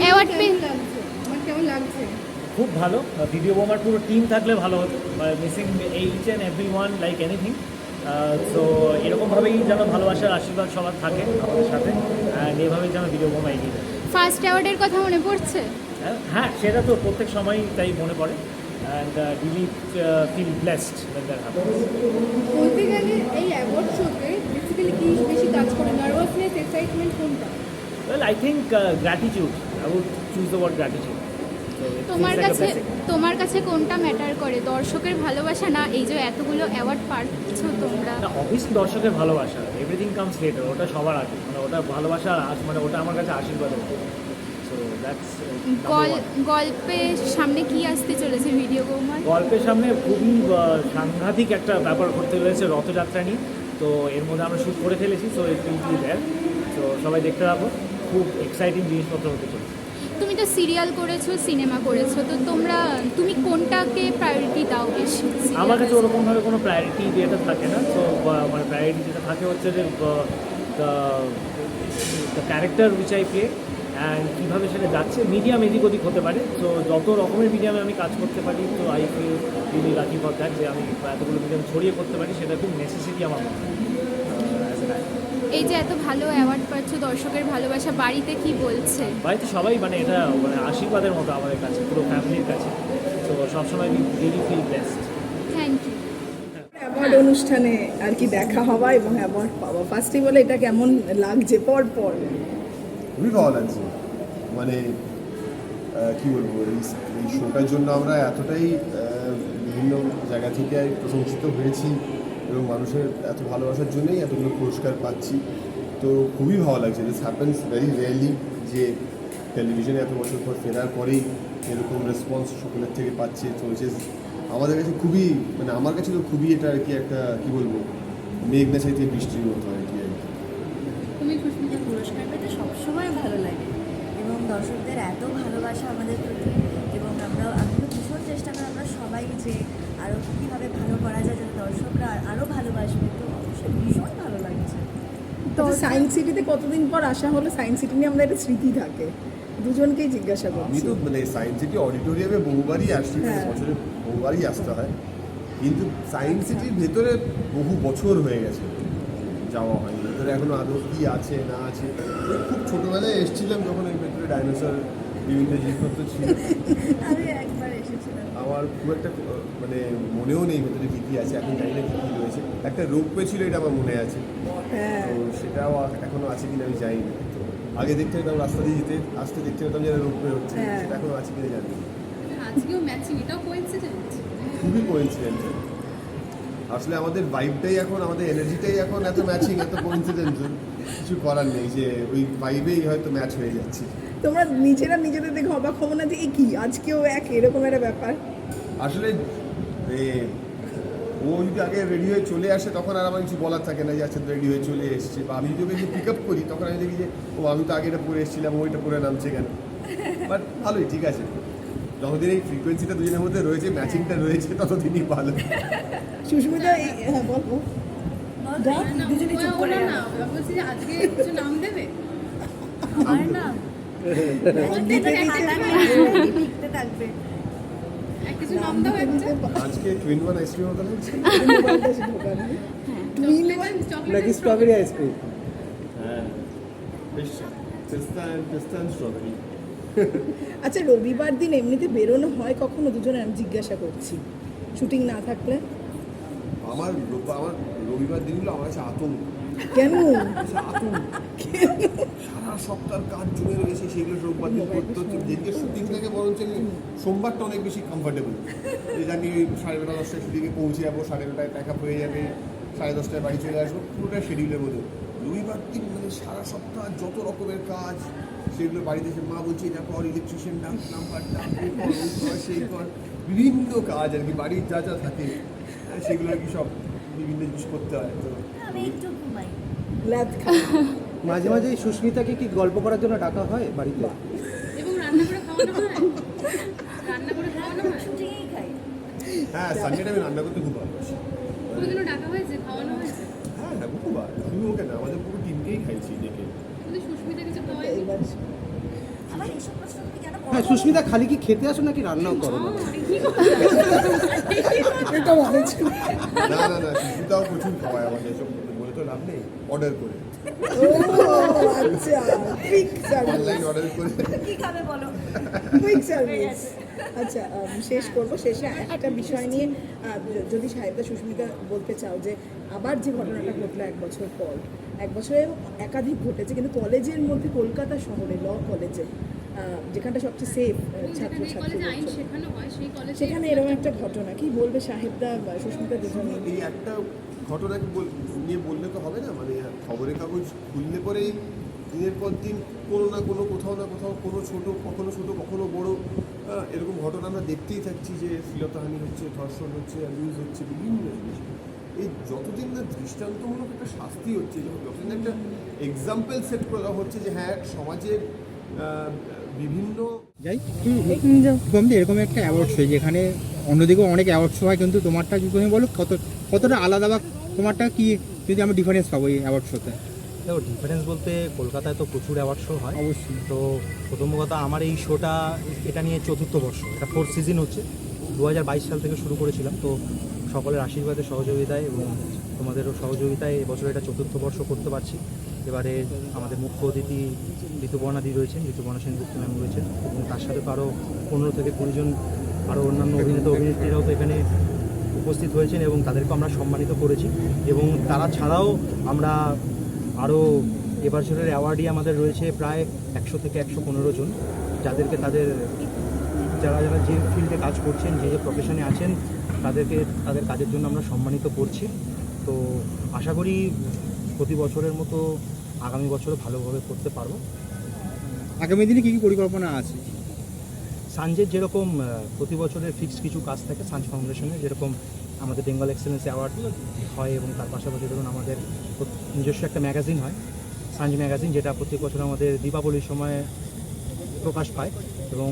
Award পেয়ে- কেমন লাগছে? খুব ভালো। ভিডিও বোমার পুরো টিম থাকলে ভালো হতো। Missing each and every one like anything তো এরকমভাবেই যেন ভালোবাসার আশীর্বাদ সবার থাকে আমাদের সাথে। অ্যান্ড এইভাবেই যেন ভিডিও বোমা এগিয়ে ফার্স্ট অ্যাওয়ার্ডের কথা মনে পড়ছে? হ্যাঁ, হ্যাঁ সেটা তো প্রত্যেক সময় তাই মনে পড়ে। অ্যান্ড রিলি ফিল ব্লেসড বলতে গেলে এই অ্যাওয়ার্ড শোতে বেসিক্যালি কি বেশি কাজ করে? নার্ভাসনেস এক্সাইটমেন্ট কোনটা? Well I think gratitude I would choose the word gratitude তোমার কাছে তোমার কাছে কোনটা ম্যাটার করে? দর্শকের ভালোবাসা না এই যে এতগুলো অ্যাওয়ার্ড পাচ্ছ তোমরা? অবভিয়াসলি দর্শকের ভালোবাসা। এভরিথিং কামস লেটার ওটা সবার আগে মানে ওটা ভালোবাসা মানে ওটা আমার কাছে দ্যাটস গল- গল্পের সামনে কি আসতে চলেছে ভিডিও বৌমার গল্পের সামনে খুবই সাংঘাতিক একটা ব্যাপার করতে রয়েছে রথযাত্রা নিয়ে। তো এর মধ্যে আমরা শ্যুট করে ফেলেছি সো ইট উইল বি তো সবাই দেখতে পাবো খুব এক্সাইটিং জিনিসপত্র হতে চলেছে। তুমি তো সিরিয়াল করেছ, সিনেমা করেছ, তো তোমরা, তুমি কোনটাকে প্রায়োরিটি দাও বেশি? আমার কাছে ওরকমভাবে কোনো প্রায়োরিটি যেটা থাকে না, তো মানে প্রায়োরিটি যেটা থাকে হচ্ছে যে character which I play and কীভাবে সেটা যাচ্ছে। মিডিয়াম এদিক ওদিক হতে পারে, তো যত রকমের মিডিয়ামে আমি কাজ করতে পারি, তো I feel really lucky for that যে আমি এতগুলো মিডিয়াম ছড়িয়ে করতে পারি, সেটা খুব নেসেসিটি আমার মনে হয় এই যে এত ভালো অ্যাওয়ার্ড পাচ্ছ দর্শকের ভালোবাসা বাড়িতে কি বলছে? বাড়িতে সবাই মানে এটা মানে আশীর্বাদের মতো আমাদের কাছে পুরো ফ্যামিলির কাছে। তো সবসময় really feel best thank you award অনুষ্ঠানে আর কি দেখা হওয়া এবং অ্যাওয়ার্ড পাওয়া। ফার্স্টে বলে এটা কেমন লাগছে? পর পর। খুবই ভালো লাগছে। মানে কি বলব এই এই শোটার জন্য আমরা এতটাই বিভিন্ন জায়গা থেকে প্রশংসিত হয়েছি। এবং মানুষের এত ভালোবাসার জন্যই এতগুলো পুরস্কার পাচ্ছি। তো খুবই ভালো লাগছে। দিস হ্যাপেন্স ভেরি রেয়ারলি যে টেলিভিশনে এত বছর পর ফেরার পরেই এরকম রেসপন্স সকলের থেকে পাচ্ছে। চলছে আমাদের কাছে খুবই মানে আমার কাছে তো খুবই এটা আর কি একটা, কি বলব মেঘনা চাইতে বৃষ্টির মতো আর কি পুরস্কার পেতে সবসময় ভালো লাগে এবং দর্শকদের এত ভালোবাসা আমাদের প্রতি এবং আমরা চেষ্টা করি আমরা সবাই যে আরও কীভাবে ভালো করা যায় যাতে দর্শকরা আর- আরও ভালোবাসবে তো অবশ্যই ভীষণ ভালো লাগছে তো সায়েন্স সিটিতে কতদিন পর আসা হলো? সায়েন্স সিটি নিয়ে আমাদের একটা স্মৃতি থাকে। দুজনকেই জিজ্ঞাসা আমি করছি তো মানে সায়েন্স সিটি অডিটোরিয়ামে বহুবারই আসছি হ্যাঁ। বছরে বহুবারই আসতে হয়। কিন্তু সায়েন্স সিটির ভেতরে বহু বছর হয়ে গেছে যাওয়া হয়নি। ভেতরে এখনও আদৌ কি আছে না আছে? খুব ছোটোবেলায় এসেছিলাম যখন ওই ভেতরে ডাইনোসর বিভিন্ন জিনিসপত্র ছিল। আমি একবার আমার খুব একটা মানে মনেও নেই ভেতরে কী কী আছে এখন জানি না কী কী রয়েছে। একটা রোগ পেয়েছিল এটা আমার মনে আছে। হ্যাঁ। তো সেটাও এখনও এখনও আছে কিনা আমি জানি না। তো আগে দেখতে পেতাম রাস্তা দিয়ে যেতে আসতে দেখতে পেতাম যে রোগ পেয়ে হচ্ছে। হ্যাঁ। সেটা এখনও আছে কিনা জানি না। আজকেও ম্যাচিং এটাও কোইন্সিডেন্ট খুবই কোইন্সিডেন্ট আসলে আমাদের ভাইবটাই এখন আমাদের এনার্জিটাই এখন এত ম্যাচিং এত কোইন্সিডেন্ট কিছু করার নেই যে ওই ভাইবেই হয়তো ম্যাচ হয়ে যাচ্ছে। তোমরা নিজেরা নিজেদের দেখে অবাক হব না যে এ কি? আজকেও এক এরকম একটা ব্যাপার। আসলে এ, ও যদি আগে রেডি হয়ে চলে আসে তখন আর আমার কিছু বলার থাকে না যে আচ্ছা রেডি হয়ে চলে এসছে। বা আমি যদি ওকে পিক আপ করি তখন আমি দেখি যে ও আমি তো আগে এটা পরে এসেছিলাম ওইটা পরে নামছে কেন? বাট ভালোই ঠিক আছে। যতদিন এই ফ্রিকোয়েন্সিটা দুজনের মধ্যে রয়েছে ম্যাচিংটা রয়েছে ততদিনই ভালো। সুস্মিতা হ্যাঁ বলব চুপ করে না বলছি যে আজকে কিছু নাম দেবে না আজকে twin one ice cream strawberry ice cream হ্যাঁ। বেশ। পেস্তা পেস্তা স্ট্রবেরি আচ্ছা রবিবার দিন এমনিতে বেরোনো হয় কখনো? দুজনে আমি জিজ্ঞাসা করছি। শুটিং না থাকলে? আমার আমার রবিবার দিনগুলো আমার কাছে আতঙ্ক। কেন? আতঙ্ক। সারা সপ্তাহ কাজ জমে রয়েছে সেগুলো রোববার দিন করতে হচ্ছে। যেদিকে শুটিং থাকে বরঞ্চ সোমবারটা অনেক বেশি কমফর্টেবল যে জানি ওই সাড়ে নটা দশটায় শুটিংয়ে পৌঁছে যাব সাড়ে নটায় প্যাক আপ হয়ে যাবে সাড়ে দশটায় বাড়ি চলে আসব পুরোটা শিডিউলের মধ্যে। রবিবার দিন মানে সারা সপ্তাহ যত রকমের কাজ সেগুলো বাড়িতে এসে মা বলছে এটা কর ইলেকট্রিশিয়ান ডাক নাম্বার ডাক কর সেই কর। বিভিন্ন কাজ আর কি বাড়ির যা যা থাকে সেগুলো আর কি সব। বিভিন্ন জিনিস করতে হয় তো। আমি একটু ঘুমাই। ল্যাদ মাঝে মাঝে সুস্মিতাকে কি গল্প করার জন্য ডাকা হয় বাড়িতে? এবং রান্না করে খাওয়ানো হয়? রান্না করে খাওয়ানো হয়? শুটিংয়েই খাই। হ্যাঁ সানডেটা আমি রান্না করতে খুব ভালোবাসি। কোনোদিনও ডাকা হয়েছে? খাওয়ানো হয়েছে? হ্যাঁ হ্যাঁ বহুবার শুধু ওকে না আমাদের পুরো টিমকেই খাইছি ডেকে সুস্মিতা কিছু খাওয়ায়নি হ্যাঁ সুস্মিতা খালি কি খেতে আসো নাকি রান্নাও করো না? এটা ছিল। না না না সুস্মিতাও প্রচুর খাওয়ায় আমাকে এসব বলে তো লাভ নেই অর্ডার করে। ও আচ্ছা অনলাইন অর্ডার করে। কি খাবে বলো? আচ্ছা শেষ করব। শেষে একটা বিষয় নিয়ে যদি সাহেবদা সুস্মিতা বলতে চাও যে আবার যে ঘটনাটা ঘটলো এক বছর পর এক বছরে একাধিক ঘটেছে কিন্তু কলেজের মধ্যে কলকাতা শহরে ল কলেজে যেখানটা সবচেয়ে সেফ ছাত্র ছাত্রী কলেজে আইন শেখানো হয় সেই কলেজে সেখানে এরকম একটা ঘটনা কি বলবে সাহেবদা বা সুস্মিতা দুজনে? এই একটা ঘটনাকে বল- নিয়ে বললে তো হবে না মানে খবরের কাগজ খুললে পরেই দিনের পর দিন কোনো না কোনো কোথাও না কোথাও কোনো ছোটো কখনো ছোটো কখনো বড় এরকম ঘটনা আমরা দেখতেই থাকছি যে শ্লীলতাহানি হচ্ছে ধর্ষণ হচ্ছে অ্যাবিউজ হচ্ছে বিভিন্ন জিনিস। এই যতদিন না দৃষ্টান্তমূলক একটা শাস্তি হচ্ছে যখন- যতদিন একটা এক্সাম্পল সেট করা হচ্ছে যে হ্যাঁ সমাজের বিভিন্ন যাই গমদি এরকম একটা অ্যাওয়ার্ড শো যেখানে অন্যদিকেও অনেক অ্যাওয়ার্ড শো হয় কিন্তু তোমারটা যদি তুমি বলো কত কতটা আলাদা বা তোমারটা কি যদি আমরা ডিফারেন্স পাবো এই অ্যাওয়ার্ড শোতে দেখো ডিফারেন্স বলতে কলকাতায় তো প্রচুর অ্যাওয়ার্ড শো হয়। অবশ্যই। তো প্রথম কথা আমার এই শোটা এটা নিয়ে চতুর্থ বর্ষ এটা ফোর্থ সিজন হচ্ছে। দু হাজার বাইশ সাল থেকে শুরু করেছিলাম তো সকলের আশীর্বাদে সহযোগিতায় এবং তোমাদেরও সহযোগিতায় এবছর এটা চতুর্থ বর্ষ করতে পারছি। এবারে আমাদের মুখ্য অতিথি ঋতুপর্ণা দি রয়েছেন ঋতুপর্ণা সেনগুপ্ত ম্যাম রয়েছেন এবং তার সাথে আরও পনেরো থেকে কুড়িজন আরও অন্যান্য অভিনেতা অভিনেত্রীরাও তো এখানে উপস্থিত হয়েছেন এবং তাদেরকে আমরা সম্মানিত করেছি। এবং তারা ছাড়াও আমরা আরও এবছরের অ্যাওয়ার্ডই আমাদের রয়েছে প্রায় একশো থেকে একশো পনেরো জন যাদেরকে তাদের যারা যারা যে ফিল্ডে কাজ করছেন যে যে প্রফেশনে আছেন তাদেরকে তাদের কাজের জন্য আমরা সম্মানিত করছি। তো আশা করি প্রতি বছরের মতো আগামী বছরও ভালোভাবে করতে পারব। আগামী দিনে কী কী পরিকল্পনা আছে? সানজের যেরকম প্রতি বছরের ফিক্সড কিছু কাজ থাকে সানজ ফাউন্ডেশনে যেরকম আমাদের বেঙ্গল এক্সেলেন্স অ্যাওয়ার্ড হয় এবং তার পাশাপাশি ধরুন আমাদের নিজস্ব একটা ম্যাগাজিন হয় সানজ ম্যাগাজিন যেটা প্রত্যেক বছর আমাদের দীপাবলির সময় প্রকাশ পায় এবং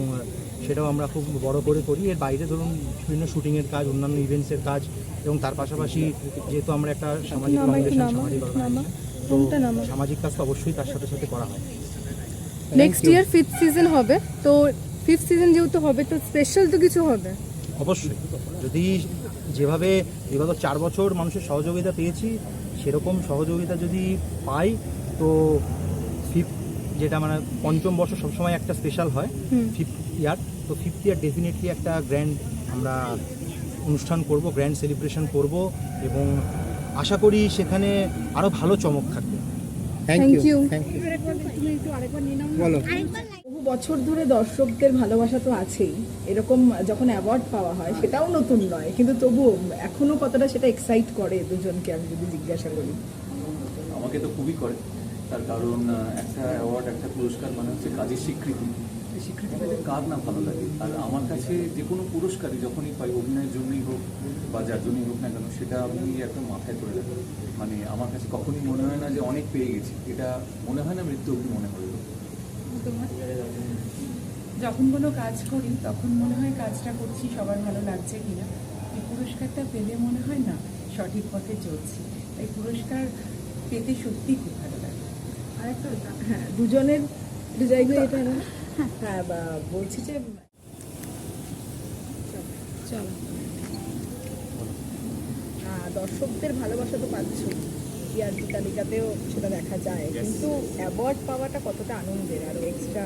সেটাও আমরা খুব বড় করে করি। এর বাইরে ধরুন বিভিন্ন শুটিংয়ের কাজ অন্যান্য ইভেন্টসের কাজ এবং তার পাশাপাশি যেহেতু আমরা একটা সামাজিক ফাউন্ডেশন সামাজিক তো সামাজিক কাজ তো অবশ্যই তার সাথে সাথে করা হয়। নেক্সট ইয়ার ফিফথ সিজন হবে তো ফিফথ সিজন যেহেতু হবে তো স্পেশাল তো কিছু হবে? অবশ্যই। যদি যেভাবে বিগত চার বছর মানুষের সহযোগিতা পেয়েছি সেরকম সহযোগিতা যদি পাই তো ফিফথ যেটা মানে পঞ্চম বর্ষ সবসময় একটা স্পেশাল হয় ফিফথ ইয়ার তো ফিফথ ইয়ার ডেফিনেটলি একটা গ্র্যান্ড আমরা অনুষ্ঠান করব গ্র্যান্ড সেলিব্রেশন করব এবং আশা করি সেখানে আরও ভালো চমক থাকবে। থ্যাংক ইউ থ্যাংক ইউ বলো। বছর ধরে দর্শকদের ভালোবাসা তো আছেই। এরকম যখন অ্যাওয়ার্ড পাওয়া হয়, সেটাও নতুন নয়। কিন্তু তবুও এখনও কতটা সেটা এক্সাইট করে দুজনকে আমি যদি জিজ্ঞাসা করি। আমাকে তো খুবই করে। তার কারণ একটা অ্যাওয়ার্ড একটা পুরস্কার মানে হচ্ছে কাজের স্বীকৃতি। স্বীকৃতি পেলে কার না ভালো লাগে? আর আমার কাছে যে কোনো পুরস্কারই যখনই পাই, অভিনয়ের জন্যই হোক বা যার জন্যই হোক না কেন, সেটা আমি একদম মাথায় করে রাখি। মানে আমার কাছে কখনই মনে হয় না যে অনেক পেয়ে গেছি। এটা মনে হয় না মৃত্যু অবধি মনে হলো যখন কোনো কাজ করি, তখন মনে হয় কাজটা করছি, সবার ভালো লাগছে কিনা। এই পুরস্কারটা পেলে মনে হয় না, সঠিক পথে চলছি। এই পুরস্কার পেতে সত্যিই খুব ভালো লাগে। আরেকটা হ্যাঁ দুজনের একটু জায়গায় এটা না? হ্যাঁ বা বলছি যে চলো দর্শকদের ভালোবাসা তো পাচ্ছ। টিআরপি তালিকাতেও সেটা দেখা যায়। কিন্তু অ্যাওয়ার্ড পাওয়াটা কতটা আনন্দের আর এক্সট্রা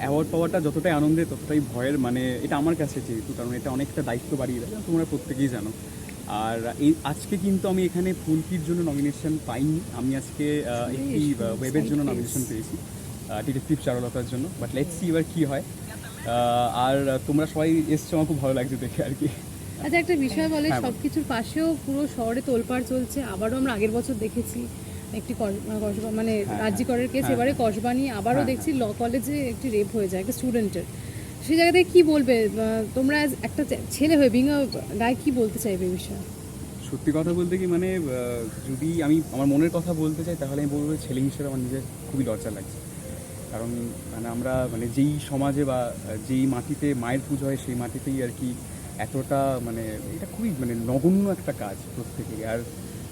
অ্যাওয়ার্ড পাওয়াটা যতটাই আনন্দের ততটাই ভয়ের মানে এটা আমার কাছে যেহেতু কারণ এটা অনেকটা দায়িত্ব বাড়িয়ে দেয় তোমরা প্রত্যেকেই জানো। আর এই আজকে কিন্তু আমি এখানে ফুলকির জন্য নমিনেশন পাইনি। আমি আজকে একটি ওয়েবের জন্য নমিনেশন পেয়েছি। ডিটেকটিভ চারুলতার জন্য বাট লেটস সি এবার কী হয়। আর তোমরা সবাই এসছো আমার খুব ভালো লাগছে দেখে আর কি। আচ্ছা একটা বিষয় বলে হ্যাঁ। সব কিছুর পাশেও পুরো শহরে তোলপাড় চলছে আবারও আমরা আগের বছর দেখেছি একটি কসবা মানে রাজ্যিকরের কেস হ্যাঁ, এবারে কসবা নিয়ে আবারও হ্যাঁ, দেখছি ল কলেজে একটি রেপ হয়ে যায় একটা স্টুডেন্টের সেই জায়গা থেকে কী বলবে? তোমরা একটা ছেলে হয়ে বিং গায়ে কী বলতে চাইবে বিষয়ে? সত্যি কথা বলতে কি মানে যদি আমি আমার মনের কথা বলতে চাই তাহলে আমি বলব ছেলে হিসেবে আমার নিজের খুবই লজ্জা লাগছে। কারণ মানে আমরা মানে যেই সমাজে বা যেই মাটিতে মায়ের পুজো হয় সেই মাটিতেই আর কি এতটা মানে এটা খুবই মানে নগণ্য একটা কাজ প্রত্যেকেরই। আর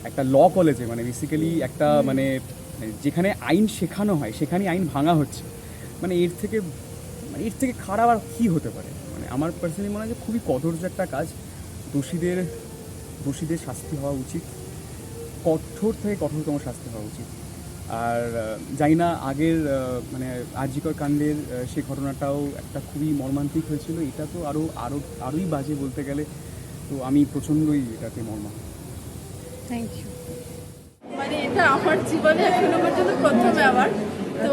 একটা ল কলেজে মানে বেসিক্যালি একটা মানে যেখানে আইন শেখানো হয় সেখানেই আইন ভাঙা হচ্ছে। মানে এর থেকে মানে এর থেকে খারাপ আর কী হতে পারে? মানে আমার পার্সোনালি মনে হয় যে খুবই কদর্য একটা কাজ। দোষীদের দোষীদের শাস্তি হওয়া উচিত। কঠোর থেকে কঠোরতম শাস্তি হওয়া উচিত। আর জানি না আগের মানে আরজিকর কাণ্ডের সে ঘটনাটাও একটা খুবই মর্মান্তিক হয়েছিল। এটা তো আরও আরও আরোই বাজে বলতে গেলে। তো আমি প্রচণ্ডই এটাতে মর্মা থ্যাংক ইউ মানে এটা আমার জীবনে এখন আমার জন্য প্রথম অ্যাওয়ার্ড তো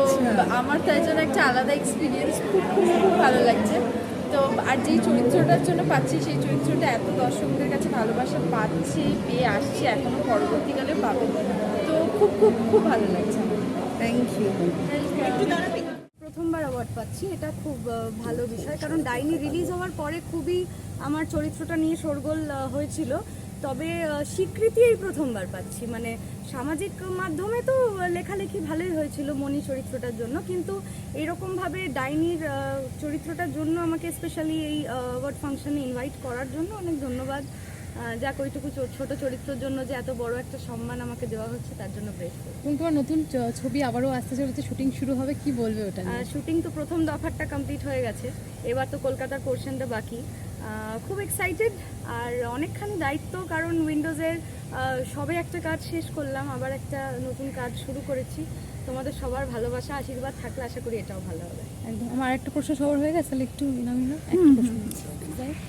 আমার তাই জন্য একটা আলাদা এক্সপিরিয়েন্স খুব খুব খুব ভালো লাগছে। তো আর যেই চরিত্রটার জন্য পাচ্ছি সেই চরিত্রটা এত দর্শকদের কাছে ভালোবাসা পাচ্ছি পেয়ে আসছি এখনও পরবর্তীকালে পাবে। খুব খুব খুব ভালো লাগছে আমার। থ্যাংক ইউ প্রথমবার অ্যাওয়ার্ড পাচ্ছি এটা খুব ভালো বিষয় কারণ ডাইনি রিলিজ হওয়ার পরে খুবই আমার চরিত্রটা নিয়ে শোরগোল হয়েছিল। তবে স্বীকৃতি এই প্রথমবার পাচ্ছি মানে সামাজিক মাধ্যমে তো লেখালেখি ভালোই হয়েছিল মনি চরিত্রটার জন্য কিন্তু এরকমভাবে ডাইনির চরিত্রটার জন্য আমাকে স্পেশালি এই অ্যাওয়ার্ড ফাংশানে ইনভাইট করার জন্য অনেক ধন্যবাদ। যাক ওইটুকু ছোট চরিত্রের জন্য যে এত বড় একটা সম্মান আমাকে দেওয়া হচ্ছে তার জন্য গ্রেটফুল এবং তোমার নতুন ছবি আবারও আসতে চলেছে? শুটিং শুরু হবে কি বলবে ওটা? শুটিং তো প্রথম দফারটা কমপ্লিট হয়ে গেছে। এবার তো কলকাতার পোর্শনটা বাকি। খুব এক্সাইটেড আর অনেকখানি দায়িত্ব কারণ উইন্ডোজের সবে একটা কাজ শেষ করলাম আবার একটা নতুন কাজ শুরু করেছি। তোমাদের সবার ভালোবাসা আশীর্বাদ থাকলে আশা করি এটাও ভালো হবে। একদম। আমার একটা প্রশ্ন সবার হয়ে গেছে তাহলে একটু নামিনা একটা প্রশ্ন